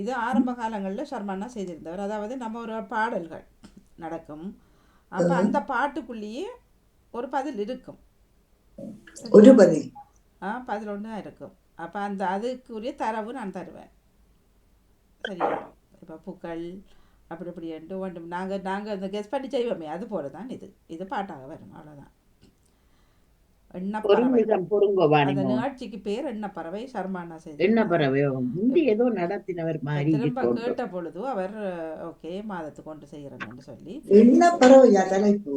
இது ஆரம்ப காலங்களில் சர்மானா செய்திருந்தவர். அதாவது நம்ம ஒரு பாடல்கள் நடக்கும். அப்போ அந்த பாட்டுக்குள்ளேயே ஒரு பதில் இருக்கும். ஒரு பதில். ஆ பதில் ஒன்று இருக்கும். அப்போ அந்த அதுக்குரிய தரவு நான் தருவேன். சரியா? இப்போ பூக்கள் அப்படி இப்படி ஒன்று. நாங்கள் நாங்கள் அந்த கெஸ் பண்ணி செய்வோமே அது போல தான் இது. இது பாட்டாக வரும் அவ்வளோதான் எண்ணப்பறவை பொறுமைதான் பொறுங்க அந்த வாணிமோ நிகழ்ச்சிக்கு பேர் எண்ணப்பறவை சர்மானா செய்தி என்ன பறவை முந்தி ஏதோ நடத்தினவர் மாதிரி திரும்ப தோன்றும். கேட்ட பொழுது அவர் ஓகே மாதத்துக்கு கொண்டு செய்கிறேன்னு சொல்லி. என்ன பறவையா தலைப்பு?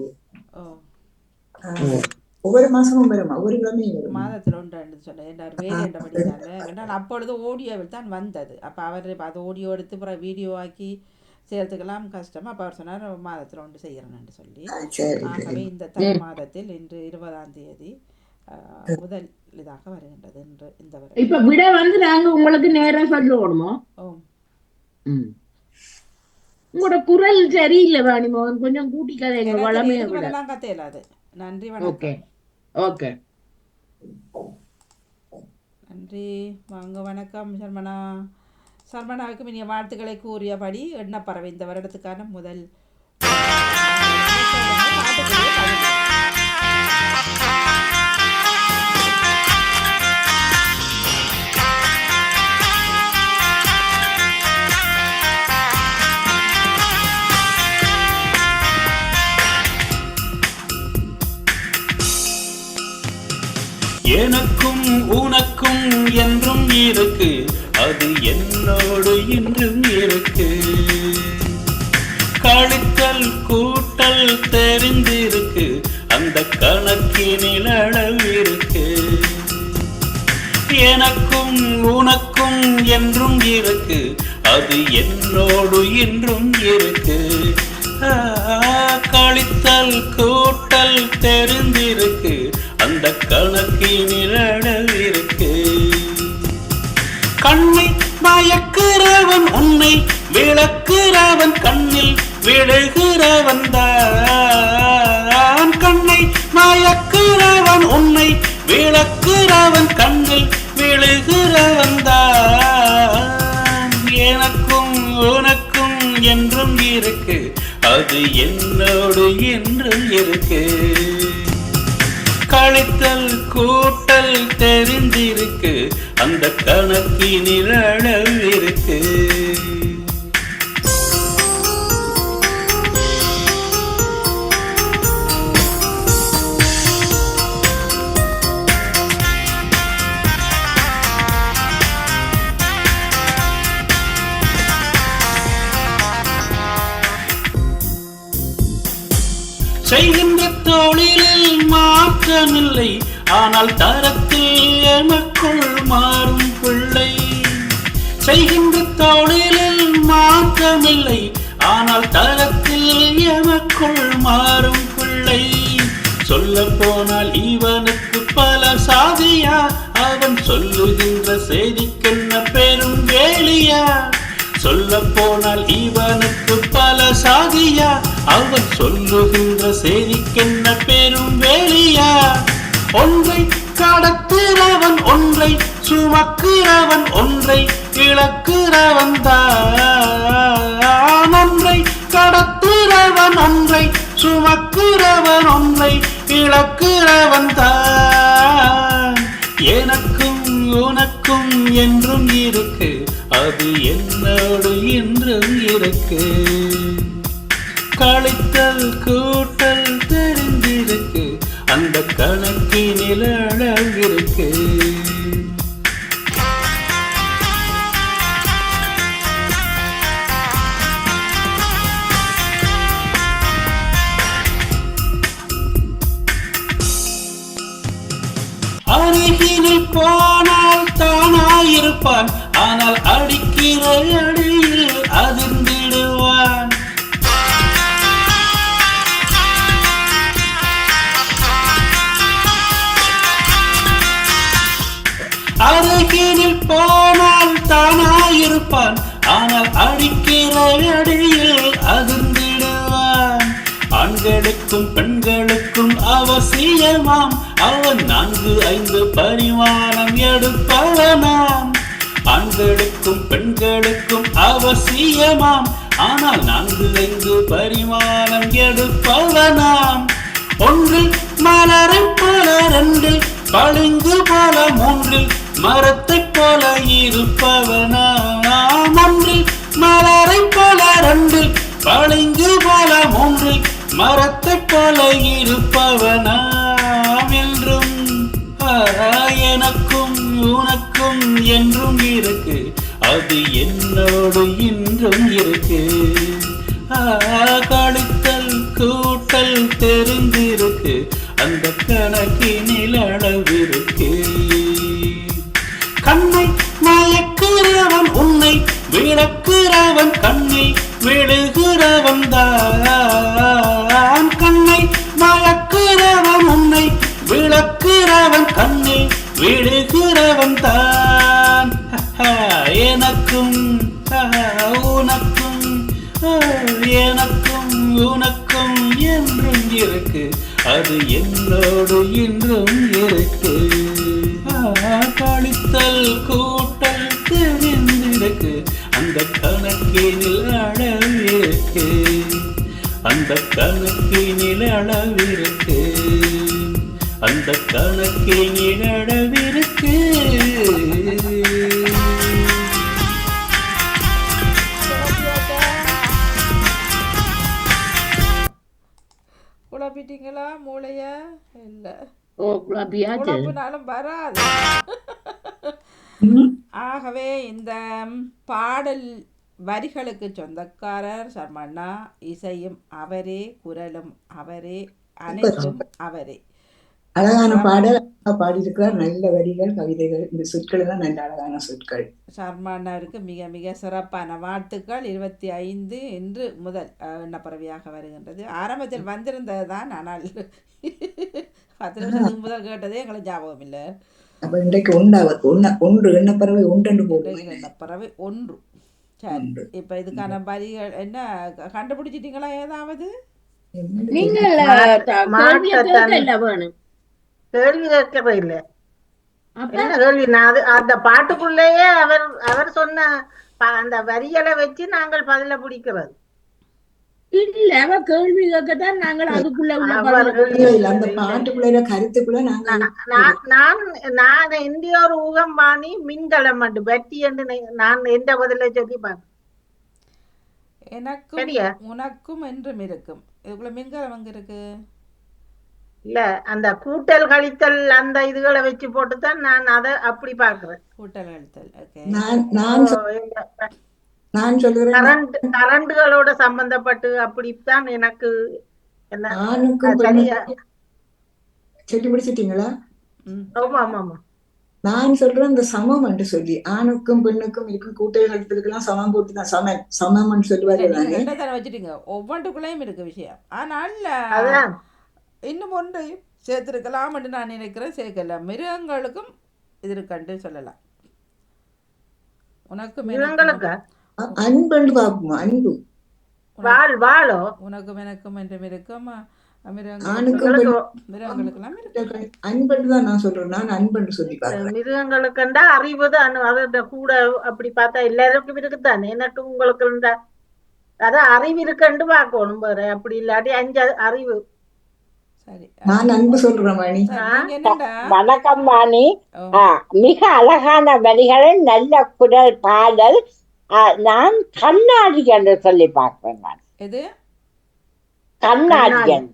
ஒவ்வொரு மாசமும் வருமா ஒவ்வொரு கிழமையும் மாதத்தில் ஒன்று சொன்னேன் என்றபடினால என்றால் அப்பொழுது ஆடியோவில் தான் வந்தது. அப்போ அவர் அது ஆடியோ எடுத்து அப்புறம் வீடியோ ஆக்கி செய்யறதுக்கெல்லாம் கஷ்டம் அப்போ அவர் சொன்னார் மாதத்தில் ஒன்று செய்கிறேன்னு சொல்லி. ஆகவே இந்த தை மாதத்தில் இன்று இருபதாம் தேதி முதல் இதாக வருகின்றது இன்று இந்த வரை இப்ப விட வந்து நாங்க உங்களுக்கு நேரம் சொல்லணுமோ ஓ. ம். உங்களோட குரல் சரியில்லை வாணிமோகன் கொஞ்சம் கூட்டி கதைங்க வளமையை இயலாது நன்றி ஓகே வணக்கம். ஓகே. நன்றி. வாங்க வணக்கம் சர்மனா சர்மனாவுக்கு இனிய வாழ்த்துக்களை கூறியபடி எண்ணப்பறவை இந்த வருடத்துக்கான முதல் எனக்கும் உனக்கும் என்றும் இருக்கு. அது என்னோடு இன்றும் இருக்கு. கழித்தல் கூட்டல் தெரிந்திருக்கு. அந்த கணக்கினில் அளவிருக்கு எனக்கும் உனக்கும் என்றும் இருக்கு. அது என்னோடு இன்றும் இருக்கு. ஆ, கழித்தல் கூட்டல் தெரிந்திருக்கு. அந்த கணக்கினில் அளவிருக்கு கண்ணை மயக்கிறவன் உன்னை விளக்கிறவன் கண்ணில் விழுகிறவன் தான். கண்ணை மயக்கிறவன் உன்னை விளக்கிறவன் கண்ணில் விழுகிறவன் தான். எனக்கும் உனக்கும் என்றும் இருக்கு. அது என்னோடு என்றும் இருக்கு. கழித்தல் கூட்டல் தெரிந்திருக்கு. அந்த கணக்கினில் அளவிருக்கு செய்கின்ற தொழிலே மாற்றமில்லை ஆனால் தரத்தில் எமக்குள் மாறும் பிள்ளை. செய்கின்ற தொழிலில் மாற்றமில்லை. ஆனால் தரத்தில் எமக்குள் மாறும் பிள்ளை. சொல்ல போனால் இவனுக்கு பல சாதியா. அவன் சொல்லுகின்ற செய்திக்கென்ன பெரும் வேலியா. சொல்ல போனால் இவனுக்கு பல சாதியா? அவன் சொல்லுகின்ற செய்திக்கென்ன பெரும் வேலியா? ஒன்றை கடத்துறவன் ஒன்றை சுமக்கிறவன் ஒன்றை இழக்கிறவன் தான். ஒன்றை கடத்துறவன் ஒன்றை சுமக்கிறவன் ஒன்றை இழக்கிறவன் தான். எனக்கு உனக்கும் என்றும் இருக்கு. அது என்னோடு என்றும் இருக்கு. கழித்தல் கூட்டல் தெரிந்திருக்கு. அந்த கணக்கினில் இருக்கு. அருகினில் போ இருப்பான் ஆனால் அடிக்கிற அடியில் அதிர்ந்திடுவான். அருகினில் போனால் தானாயிருப்பான். ஆனால் அடிக்கிற அடியில் அதிர்ந்திடுவான். ஆண்களுக்கும் பெண் அவசியமாம். அவன் நான்கு ஐந்து பரிமாணம் எடுப்பவனாம். ஆண்களுக்கும் பெண்களுக்கும் அவசியமாம். ஆனால் நான்கு ஐந்து பரிமாணம் எடுப்பவனாம். ஒன்றில் மலரைப் போல ரெண்டில் பளிங்கு போல மூன்றில் மரத்தை போல இருப்பவனாம். ஒன்றில் மலரைப் போல ரெண்டில் பளிங்கு போல மூன்றில் மரத்தை போல இருப்பவனாம் என்றும் எனக்கும் உனக்கும் என்றும் இருக்கு. அது என்னோடு இன்றும் இருக்கு. ஆ, கழித்தல் கூட்டல் தெரிந்திருக்கு. அந்த கணக்கினில் அளவிருக்கு. கண்ணை மயக்கிறவன் உன்னை விளக்கிறவன் கண்ணை விழுகிறவன் தான் கண்ணை மயக்கிறவன் உன்னை விளக்குறவன் கண்ணை விழுகிறவன் தான் எனக்கும் உனக்கும் எனக்கும் உனக்கும் என்றும் இருக்கு. அது என்னோடு இன்றும் இருக்கு. கழித்தல் கூ அந்த கணக்கினில் அளவிருக்கு அந்த கணக்கினில் அளவிருக்கு குழப்பிட்டீங்களா மூளைய? இல்ல. ஓ குழப்பியாச்சு. குழப்பினாலும் வராது. ஆகவே இந்த பாடல் வரிகளுக்கு சொந்தக்காரர் சர்மண்ணா இசையும் அவரே குரலும் அவரே அனைத்தும் அவரே. அழகான பாடல். பாடியிருக்கிறார். நல்ல வரிகள் கவிதைகள். இந்த சொற்கள் எல்லாம் நல்ல அழகான சொற்கள். சர்மாண்ணாவிற்கு மிக மிக சிறப்பான வாழ்த்துக்கள். இருபத்தி ஐந்து இன்று முதல் எண்ணப்பறவையாக வருகின்றது. ஆரம்பத்தில் வந்திருந்தது தான் ஆனால் பத்து நிமிஷத்துக்கு முதல் கேட்டதே எங்களுக்கு ஞாபகம் இல்லை. அப்ப இன்றைக்கு உண்டாவது ஒன்ன ஒன்று எண்ணப்பறவை இன்றைக்கு எண்ணப்பறவை ஒன்று. சரி. இப்போ இதுக்கான வரிகள் என்ன கண்டுபிடிச்சிட்டீங்களா ஏதாவது நீங்கள் கேள்வி கேட்கறது இல்ல என்ன கேள்வி நான் அது அந்த பாட்டுக்குள்ளேயே அவர் அவர் சொன்ன அந்த வரிகளை வச்சு நாங்கள் பதில பிடிக்கிறது இல்ல அவ கேள்வி கேட்கத்தான் நாங்கள் அதுக்குள்ள உள்ள அந்த பாட்டுக்குள்ள கருத்துக்குள்ள நாங்க நான் நான் நான் இந்திய ஒரு ஊகம் பாணி மின்கலம் மண்டு வெட்டி என்று நான் எந்த பதில சொல்லி பார்த்தேன் எனக்கும்? உனக்கும் என்றும் இருக்கும். இதுக்குள்ள மின்கலம் எங்க இருக்கு? இல்ல அந்த கூட்டல் கழித்தல் அந்த இதுகளை வச்சு போட்டுதான் நான் அதை அப்படி பாக்குறேன் கூட்டல் எழுத்தல் ஓகே நான் நான் சொ- நான் சொல்லுறேன் கரண்ட் கரண்டுகளோட சம்பந்தப்பட்டு அப்படித்தான் எனக்கு என்ன? சொல்லி முடிச்சிட்டீங்களா? ஆமா ஆமா ஆமா. நான் சொல்றேன் இந்த சமம் என்று சொல்லி. ஆணுக்கும் பெண்ணுக்கும் இருக்கும் கூட்டல் கழுத்துக்கெல்லாம் சமம் போட்டு தான். சமம். சமம்னு சொல்லுவாரு ரெண்டை தானே வச்சுட்டீங்க. ஒவ்வொன்றுக்குள்ளேயும் இருக்கு விஷயம். ஆனால் இன்னும் ஒன்றையும் சேர்த்திருக்கலாம் என்று நான் நினைக்கிறேன். சேர்க்கல. மிருகங்களுக்கும் இது இருக்கண்டு சொல்லலாம். உனக்கும் இவங்களுக்கு அ- அன்புன்னு பார்ப்போம் அன்பு. வாழ் வாழோ உனக்கும் எனக்கும் என்றும் இருக்கும் ஆணுக்கும் மிருகங்களுக்கு மிருகங்களுக்கெல்லாம் இருக்கு அன்புன்னு தான் நான் சொல்றேன். நான் அன்புன்னு சொல்லி பார்க்கிறேன். மிருகங்களுக்குண்டா அறிவு தான் அது கூட அப்படி பார்த்தா எல்லாருக்கும் இருக்குதானே எனக்கு உங்களுக்கு இருந்தா. அதான் அறிவு இருக்குன்னு பார்க்கணும் வேற. அப்படி இல்லாட்டி அஞ்சு அறிவு. சரி. நான் அன்பு சொல்றேன் மணி. சரி, நீங்க என்னடா? வணக்கம் மிக அழகான வரிகள் நல்ல குரல் பாடல். நான் கண்ணாடி என்று சொல்லி பார்க்கிறேன் நான். எது? கண்ணாடியன்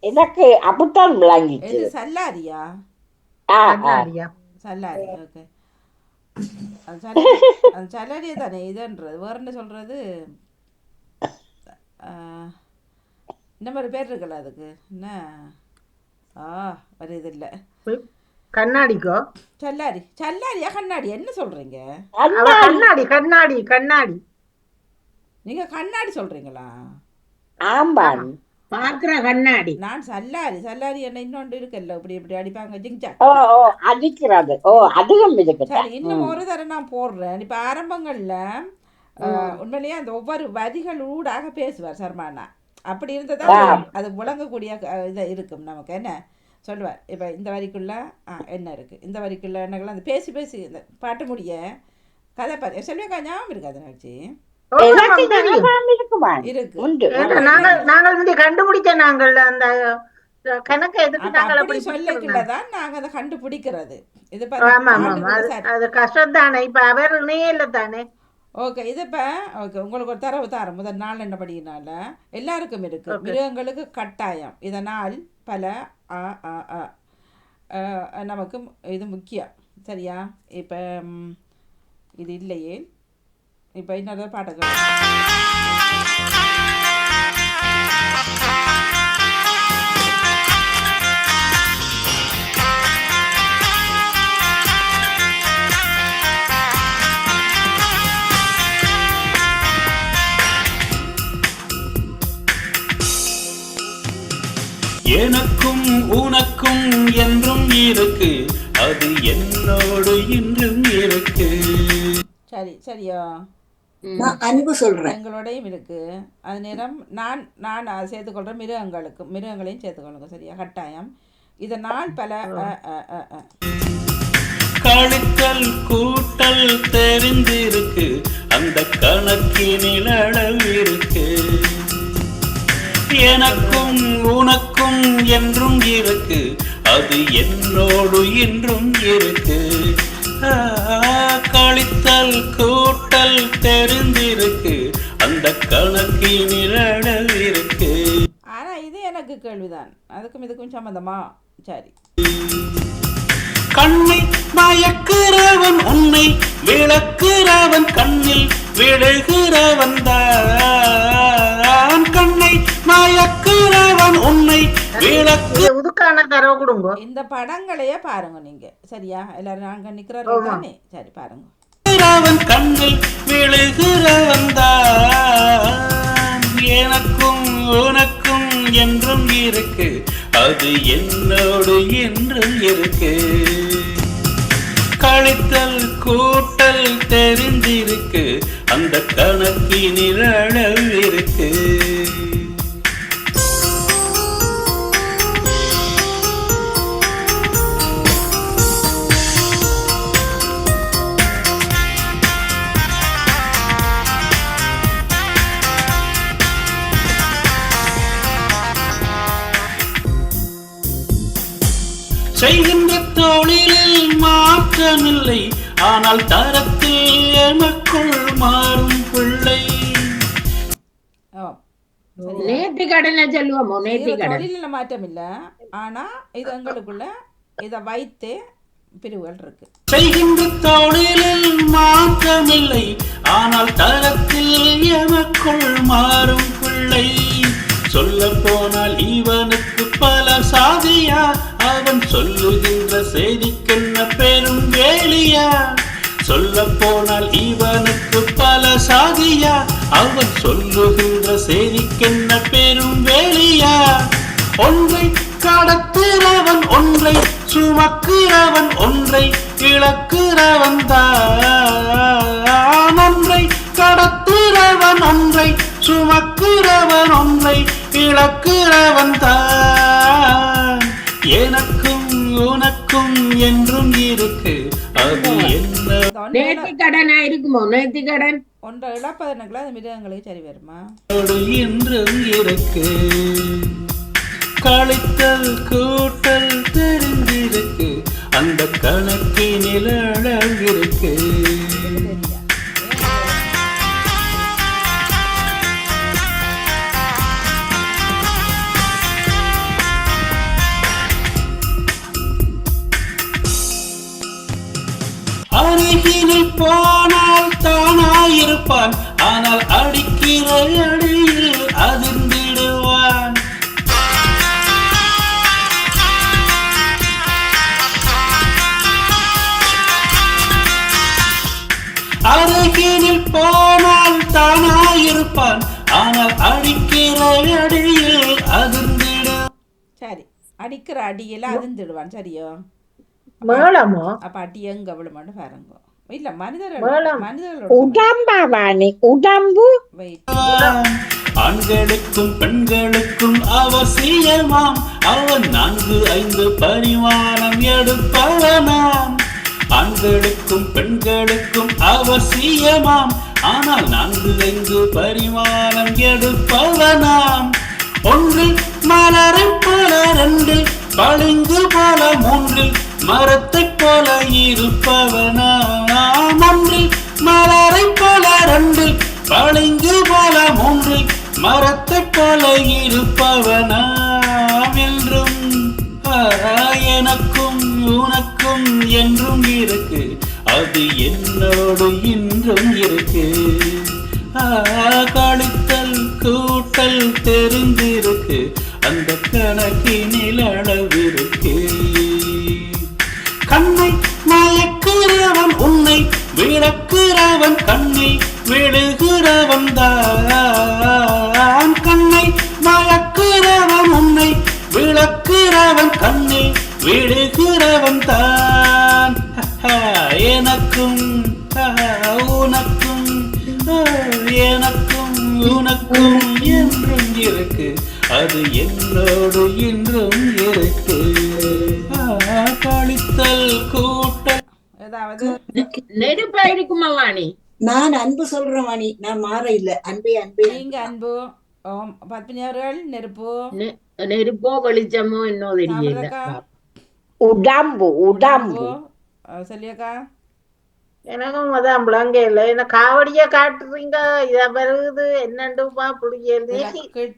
எனக்கு அப்படித்தான் விளங்கிச்சு. சல்லாரியா? ஆ, சல்லாரி ஓகே. சல்லாரியே தானே இதுன்றது. வேற என்ன சொல்றது? ஆ, இந்த மாதிரி பேர் இருக்குல்ல அதுக்கு. என்ன? ஆ வருது இல்லை. கண்ணாடிக்கோ? சல்லாரி சல்லாரியா கண்ணாடி என்ன சொல்றீங்க? கண்ணாடி. கண்ணாடி கண்ணாடி நீங்க கண்ணாடி சொல்றீங்களா? ஆம்பான் பார்க்கிற கண்ணாடி. நான் சல்லாரி சல்லாரி என்ன இன்னொன்று இருக்குல்ல இப்படி இப்படி அடிப்பாங்க ஜிங்ஜா ஓ ஓ அடிக்கிறது. ஓ அதுவும் சரி இன்னும் ஒரு தடவை நான் போடுறேன். இப்போ ஆரம்பங்களில் உண்மையிலேயே அந்த ஒவ்வொரு வரிகள் ஊடாக பேசுவார் சர்மானா. அப்படி இருந்ததா அது விளங்கக்கூடிய இது இருக்கும் நமக்கு. என்ன? சொல்லுவார். இப்போ இந்த வரிக்குள்ள என்ன இருக்குது இந்த வரிக்குள்ள என்னங்களாம் அந்த பேசி பேசி இந்த பாட்டு முடிய கதை பாரு. செல்வியக்கா ஞாபகம் இருக்காது நிகழ்ச்சி? கண்டுபிடிக்கிறது. இது கஷ்டம் தானே இப்ப அவர் இணையில தானே. ஓகே இது இப்போ ஓகே உங்களுக்கு ஒரு தரவு தரம். முதல் நாள் என்ன படினால எல்லாருக்கும் இருக்கு. மிருகங்களுக்கு கட்டாயம். இதனால் பல ஆ, ஆ, ஆ, நமக்கு இது முக்கியம். சரியா? இப்போ இது இல்லையே. இப்போ இன்னொரு பாட்டை எனக்கும் உனக்கும் என்றும் இருக்கு. அது என்னோடு இன்றும் இருக்கு. சரி சரியா? நான் அன்பு சொல்றேன். எங்களோடையும் இருக்கு. அது நேரம் நான் நான் அதை சேர்த்துக்கொள்கிறேன் மிருகங்களுக்கு மிருகங்களையும் சேர்த்துக்கொள்ளுங்க சரியா? கட்டாயம். இதனால் பல அ, அ, அ. கழித்தல் கூட்டல் தெரிந்திருக்கு. அந்த கணக்கினில் அளவு இருக்கு. எனக்கும் உனக்கும் என்றும் இருக்கு. அது என்னோடு என்றும் இருக்கு. கழித்தல் கூட்டல் தெரிந்திருக்கு. அந்த கணக்கினில் அளவு இருக்கு. ஆனா இது எனக்கு கேள்விதான். அதுக்கும் இதுக்கும் சம்மந்தமா சரி. கண்ணை மயக்கிறவன் உன்னை விளக்குறவன் கண்ணில் விழுகிறவன் தான். இந்த படங்களையே பாருங்க நீங்க. சரியா? எல்லாரும் நாங்க நிக்கிறோம் தானே? சரி பாருங்க. கண்ணில் விழுகிறவன் தான் எனக்கும் உனக்கும் என்றும் இருக்கு. அது என்னோடு என்றும் இருக்கு. கழித்தல் கூட்டல் தெரிந்திருக்கு. அந்த கணக்கினில் கடன் தொழிலில் மாற்றம் இல்லை ஆனா இது எங்களுக்குள்ள இதை வைத்து பிரிவுகள் இருக்கு. செய்கின்ற தொழிலில் மாற்றமில்லை. ஆனால் தரத்தில் எமக்குள் மாறும் பிள்ளை. சொல்ல போனால் இவனுக்கு பல சாதியா. அவன் சொல்லுகின்ற செய்திக்கென்ன பெரும் வேலியா. சொல்ல போனால் இவனுக்கு பல சாதியா? அவன் சொல்லுகின்ற செய்திக்கென்ன பெரும் வேலியா? ஒன்றை கடத்துறவன் ஒன்றை சுமக்கிறவன் ஒன்றை இழக்கிறவன் தான். ஒன்றை கடத்துறவன் ஒன்றை சுமக்கிறவன் ஒன்றை இழக்கிறவன் தான். எனக்கும் உனக்கும் என்றும் இருக்கு. நேர்த்தி கடனா இருக்குமோ? நேர்த்தி கடன் ஒன்றை இழப்பதனுக்குள்ள அது மிருகங்களுக்கு சரி வருமா? என்றும் இருக்கு கழித்தல் கூட்டல் தெரிந்திருக்கு. அந்த கணக்கினில் அழகிருக்கு. அருகினில் போனால் தானாயிருப்பான். ஆனால் அடிக்கிற அடியில் அதிர்ந்திடுவான். அருகினில் போனால் தானாயிருப்பான். ஆனால் அடிக்கிற அடியில் அதிர்ந்திடுவான் சரி அடிக்கிற அடியில அதிர்ந்துடுவான். சரியோ? மேளமோ அப்ப அடி எங்க விழுமான்னு பாருங்க இல்ல மனிதர்கள் மேளம். மனிதர்களோட உடம்பா ஆண்களுக்கும் பெண்களுக்கும் அவசியமாம் அவன் நான்கு ஐந்து பரிமாணம் எடுப்பவனாம் ஆண்களுக்கும் பெண்களுக்கும் அவசியமாம் ஆனால் நான்கு ஐந்து பரிமாணம் எடுப்பவனாம் ஒன்றில் மலரைப் போல ரெண்டில் பளிங்கு போல மூன்றில் மரத்தைப் போல இருப்பவனா? ஒன்று மலரைப் போல ரெண்டில் பளிங்கு போல மூன்றில் மரத்தை போல இருப்பவனா? என்றும் ஆ, எனக்கும் உனக்கும் என்றும் இருக்கு. அது என்னோடு இன்றும் இருக்கு. ஆ, கழித்தல் கூட்டல் தெரிந்திருக்கு. அந்த கணக்கினில் அளவிருக்கு. உன்னை விளக்குறவன் கண்ணை விழுகிறவன் தான். கண்ணை மழக்கிறவன் உன்னை விளக்குறவன் கண்ணை விழுகிறவன் தான். எனக்கும் உனக்கும் எனக்கும் உனக்கும் என்றும் இருக்கு. அது என்னோடு இன்றும் இருக்கு. நெருப்பா இருக்குமா வாணி? நான் அன்பு சொல்றேன் வாணி. நான் மாற இல்ல. அன்பே அன்பே. நீங்க அன்பு. பத்மினி அவர்கள் நெருப்பு. நெருப்போ வெளிச்சமோ இன்னும் தெரியல உடம்பு உடம்பு. அஹ் செல்வியக்கா எனக்கும் அதான் விளங்க இல்லை. என்ன காவடியா காட்டுறீங்க? இத வருது. என்னண்டுப்பா புரியல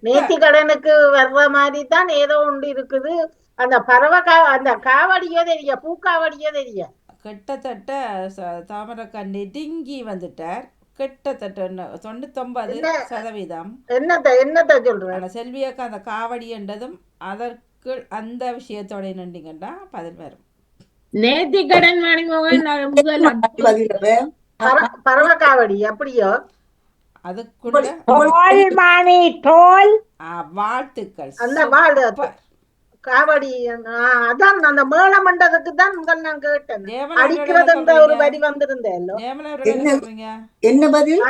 நேத்தி கடனுக்கு வர்ற மாதிரி தான் ஏதோ ஒன்று இருக்குது. அந்த பறவை கா அந்த காவடியோ தெரிய பூக்காவடியோ தெரிய கிட்டத்தட்ட தாமரக்கா நெடுங்கி வந்துட்டார். கிட்டத்தட்ட தொண்ணூத்தொன்பது? சதவீதம். என்னத்த என்னத்த சொல்றேன் செல்வியக்கா அந்த காவடி என்றதும் அதற்கு அந்த விஷயத்தோட நின்றீங்கன்னா பதில் வரும். நேத்தி கடன் வாணி மோகன் நான் முதல் பதில் அப்ப. பற- பறவை காவடி அப்படியோ அதுக்குள்ள தோல் மாணி தோல் ஆ, வாழ்த்துக்கள். அந்த வாழ். காவடி அதான் அந்த மேள மண்டதுக்கு தான் முதல் நான் கேட்டேன். ஜெயமலா அடிக்கிறது அவர்கள் என்ற என்ன ஒரு? வரி வந்திருந்தேன் என்ன? பதில்?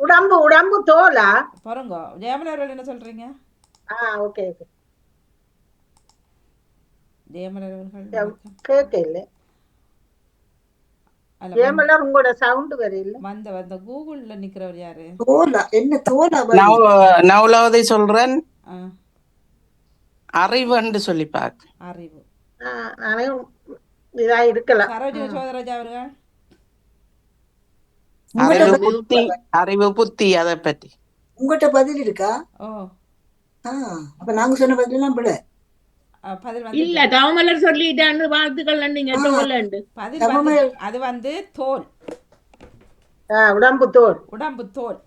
உடம்பு உடம்பு தோலா? பாருங்க ஜெயமலா அவர்கள் என்ன சொல்றீங்க? ஆ ஓகே ஓகே. ஜெயமலா அவர்கள் யா. வணக்கம். கேட்க இல்ல அல்ல, வந்து- ஏமெல்லாம் உங்களோட சவுண்ட் வரையில வந்த வந்த கூகுள்ல நிக்கிறவர் யாரு? தோலா என்ன தோலா நவலாவதை சொல்றேன். ஆ, அறிவுன்னு சொல்லி பாக்கு அறிவு. இதா இருக்கலாம் சரோஜினி சோதராஜா அவர்கள்? அறிவு புத்தி அறிவு புத்தி அதை பற்றி உங்கள்ட்ட பதில் இருக்கா? அப்ப நாங்க சொன்ன பதில் எல்லாம் விட இல்ல வந்து தாமலர் சொல்லிட்டான்னு வாழ்த்துக்கள் நீங்க ஆ. தோலண்டு பதில் அது வந்து தோல். ஆ, உடம்பு தோல். உடம்பு தோல்.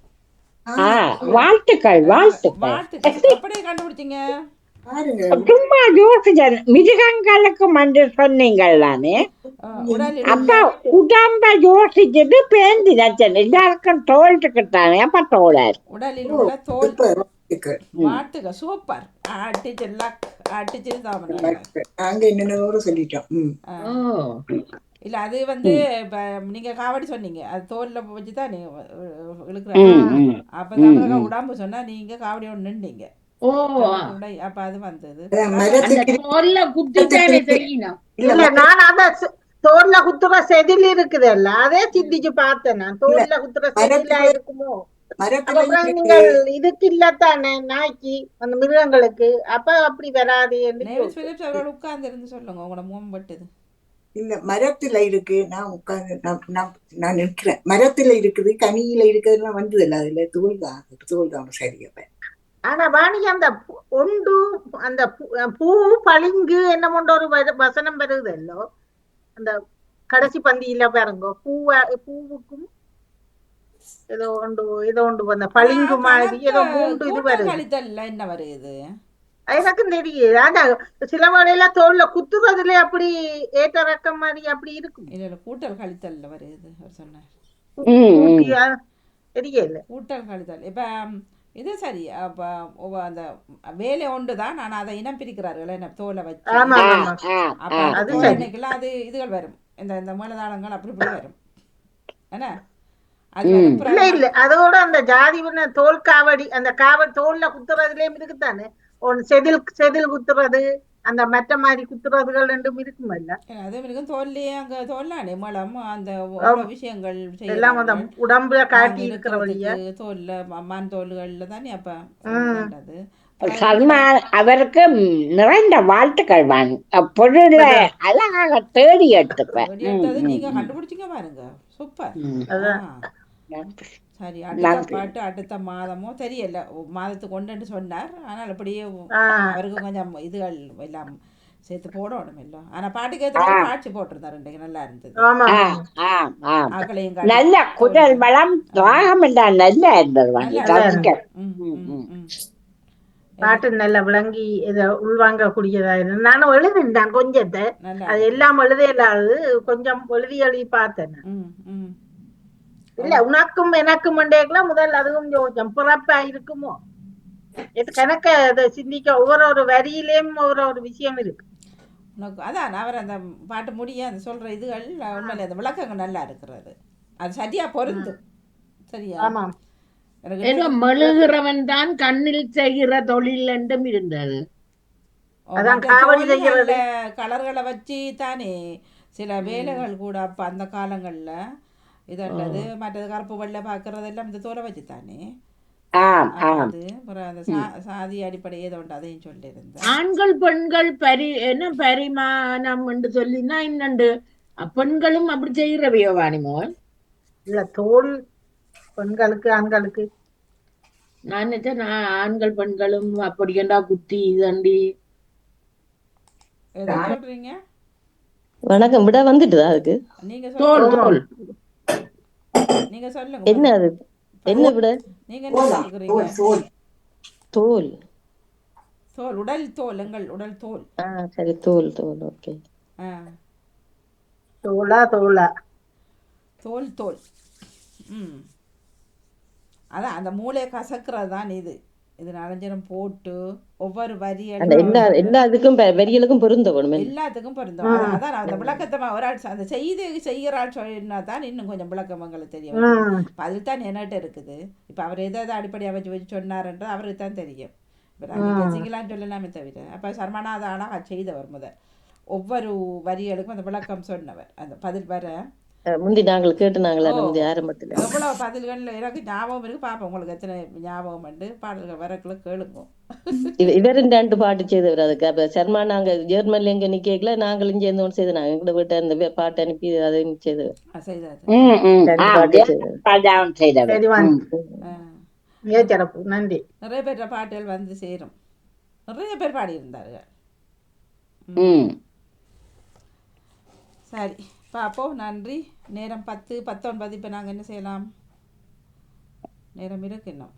ஆ, வாழ்த்துக்கள் வாழ்த்துக்கள். வாழ்த்துக்கள். அப்படியே கண்டுபிடிச்சீங்க? சும்மா யோசிச்சேன் மிருகங்களுக்கு என்று சொன்னீங்கள் தானே? அப்ப உடம்ப யோசிச்சுட்டு பேந்தி நச்சன் எல்லாருக்கும் தோல் இருக்குத்தானே அப்ப தோழர் உடலில் உள்ள தோல். வாழ்த்துக்க சூப்பர். அடிச்சு லக் நாங்க என்னென்னவோ சொல்லிட்டோம். இல்ல அது வந்து இப்ப நீங்க காவடி சொன்னீங்க. அது தோல்ல வச்சு தான் நீங்க ம், இழுக்கிறாங்க ம். அப்ப தமிழக உடம்பு சொன்னா நீங்க காவடி ஒன்று நின்றீங்க ஓ. அப்ப அது வந்தது. தோல்ல குத்திட்டானே இல்ல நான் அத தோல்ல குத்துற செதில் இருக்குதல்ல அதே சிந்திச்சு பார்த்தேன் நான். தோல்ல குத்துற செதிலா இருக்குமோ? மரத்துல அப்புறம் இருக்கு. நீங்கள் இதுக்கு இல்லத்தானே நாய்க்கு அந்த மிருகங்களுக்கு அப்ப அப்படி வராது உட்கார்ந்து இருந்து சொல்லுங்க உங்களோட முகம் பட்டுது இல்ல மரத்துல இருக்கு நான் உட்கார்ந்து நான் நான் நிற்கிறேன். மரத்துல இருக்குது கனியில இருக்கிறதுலாம் வந்ததில்ல அதுல தோல் தான் தோல் தான் சரி அப்ப ஆனா வாணி அந்த ஒண்டு அந்த பூ- பளிங்கு என்ன கொண்ட ஒரு வசனம் வருதல்லோ அந்த கடைசி பந்தியில பாருங்க பூவ பூவுக்கும் ஏதோ ஒன்று ஏதோ ஒன்று வந்த பளிங்கு மாதிரி ஏதோ மூன்று இது வருது என்ன வருது எனக்கும் தெரியுது ஆனா சில வேளையில தோல்ல குத்துறதுல அப்படி ஏற்ற ரக்கம் மாதிரி அப்படி இருக்கும் இல்ல கூட்டல் கழித்தல்ல வருது. கூட்டியா? தெரியல கூட்டல் கழித்தல் இப்ப இது சரி அப்ப அந்த வேலை ஒன்று தான் நான் அதை இனம் பிரிக்கிறார்கள் என்ன தோலை வச்சு. அப்ப. அந்த அது இதுகள் வரும். இந்த இந்த மேலதாளங்கள் அப்படி இப்படி வரும். என்ன? இல்ல இல்ல. அதோட அந்த ஜாதி பண்ண தோல் காவடி அந்த காவடி தோல்ல குத்துறதுலயும் இருக்குதானே? ஒன்னு செதில் செதில் குத்துறது அந்த மற்ற மாதிரி குத்துறதுகள் ரெண்டும் இருக்குமல்ல? ஏன்னா, அது இருக்கும் தோல்லையே அங்கே தோல்லானே மலம் அந்த விஷயங்கள் எல்லாம் அந்த. உடம்புல காட்டி இருக்கிற வழிய. தோல்ல மான் தோல்கள்ல தானே அப்ப. பண்றது. சர்மா அவருக்கு நிறைந்த வாழ்த்துக்கள் வாங்க. பொருளை அழகாக தேடி எடுத்துப்பேன். நீங்க கண்டுபிடிச்சிங்க பாருங்க. சூப்பர். சரி அடுத்த. பாட்டு அடுத்த மாதமோ தெரியல. மாதத்துக்கு ஒன்றுன்னு சொன்னார். ஆனால் அப்படியே. அவருக்கு கொஞ்சம் இதுகள் எல்லாம் சேர்த்து போடணும் எல்லாம் ஆனா பாட்டுக்கு ஏற்ற காட்சி போட்டிருந்தாரு இன்றைக்கு நல்லா இருந்தது. ஆமா. ஆ, ஆ, ஆ. ஆக்களையும் நல்ல குரல் வளம் ராகம் எல்லாம் நல்லா இருந்தது. பாட்டு நல்ல விளங்கி இத உள்வாங்க கூடியதா இருந்து நானும் எழுதினேன் கொஞ்சத்தை. அது எல்லாம் எழுதையில்லாது கொஞ்சம் எழுதி எழுதி பார்த்தேன். இல்ல உனக்கும் எனக்கும் மண்டேக்கெல்லாம் முதல்ல அதுவும் கொஞ்சம் பிறப்பா இருக்குமோ? இது கணக்க அதை சிந்திக்க ஒவ்வொரு ஒரு வரியிலேயும் ஒவ்வொரு ஒரு விஷயம் இருக்கு. உனக்கு அதான் அவர் அந்த பாட்டு முடிய அந்த சொல்ற இதுகள் உண்மையில அந்த விளக்கங்கள் நல்லா இருக்கிறது. அது சரியா பொருந்தும் சரியா? ஆமா ஏதோ மெழுகிறவன் தான் கண்ணில் செய்கிற தொழில் என்றும் இருந்தது. கலர்களை வச்சு தானே சில வேலைகள் கூட அப்ப அந்த காலங்கள்ல இதல்லது மற்றது கருப்பு வெள்ளை பார்க்கறது எல்லாம் இந்த தோலை வச்சு தானே ஆம் ஆம் அது அப்புறம் அந்த சா- சாதி அடிப்படை ஏதோ ஒன்று அதையும் சொல்லியிருந்தேன் ஆண்கள் பெண்கள் பரி என்ன பரிமாணம் என்று சொல்லினா இன்னண்டு பெண்களும் அப்படி செய்கிறவையோ வாணிமோன் இல்ல தோல் பெண்களுக்கு ஆண்களுக்கு நான் நினைச்சேன் நான் ஆண்கள் பெண்களும் அப்படி என்றா குத்தி இதண்டி வணக்கம் விட வந்துட்டுதா அதுக்கு நீங்க தோல் தோல் நீங்க சொல்லுங்க என்ன அது? என்ன விட? நீங்க என்ன சொல்றீங்க தோல் தோல். தோல். உடல் தோல் எங்கள் உடல் தோல். ஆ சரி தோல் தோல் ஓகே. ஆ. தோலா தோலா. தோல் தோல். ம். அதான் அந்த மூளையை கசக்கிறது தான் இது. இது நனைஞ்சனம் போட்டு ஒவ்வொரு வரி எல்லா எல்லா இதுக்கும் பெ- வரிகளுக்கும் பொருந்த வேணும். எல்லாத்துக்கும் பொருந்தும். அதான் அந்த விளக்கத்தை ஒரு ஆள் அந்த செய்து செய்கிற ஆள் சொன்னா தான் இன்னும் கொஞ்சம் விளக்கம் எங்களுக்கு தெரிய வரும் ம் இப்போ அதில் தான் என்கிட்ட இருக்குது. இப்போ அவர் எதை எதை அடிப்படையாக வச்சு வச்சு சொன்னார்ன்றது அவருக்கு தான் தெரியும். இப்போ நாங்கள் பேசிக்கலாம்னு சொல்லலாமே தவிர அப்போ சர்மானா அதை அழகாக செய்தவர் முதல். ஒவ்வொரு வரிகளுக்கும் அந்த விளக்கம் சொன்னவர். அந்த பதில் வர முந்தி நாங்கள் கேட்டு நாங்களா. முந்தி ஆரம்பத்துல? எவ்வளோ பதில்கள் எனக்கு ஞாபகம் இருக்கு. பார்ப்போம் உங்களுக்கு எத்தனை ஞாபகம் உண்டு? பாடல்கள் வரக்குள்ள கேளுங்க. இவ- இவர் ரெண்டு பாட்டு செய்தவர் அதுக்கு. அப்ப சர்மா நாங்க ஜெர்மன்ல எங்க நிக்கல நாங்களும் சேர்ந்து ஒன்று செய்தோம் எங்கட வீட்டை அந்த வே- பாட்டு அனுப்பி அதையும் செய்தவர். நன்றி. நிறைய பேர் பாட்டுகள் வந்து சேரும். நிறைய பேர் பாடியிருந்தார்கள். ம். சரி. பார்ப்போம். நன்றி. நேரம் பத்து பத்தொன்பது. இப்போ நாங்கள் என்ன செய்யலாம்? நேரம் இருக்கு இன்னும்.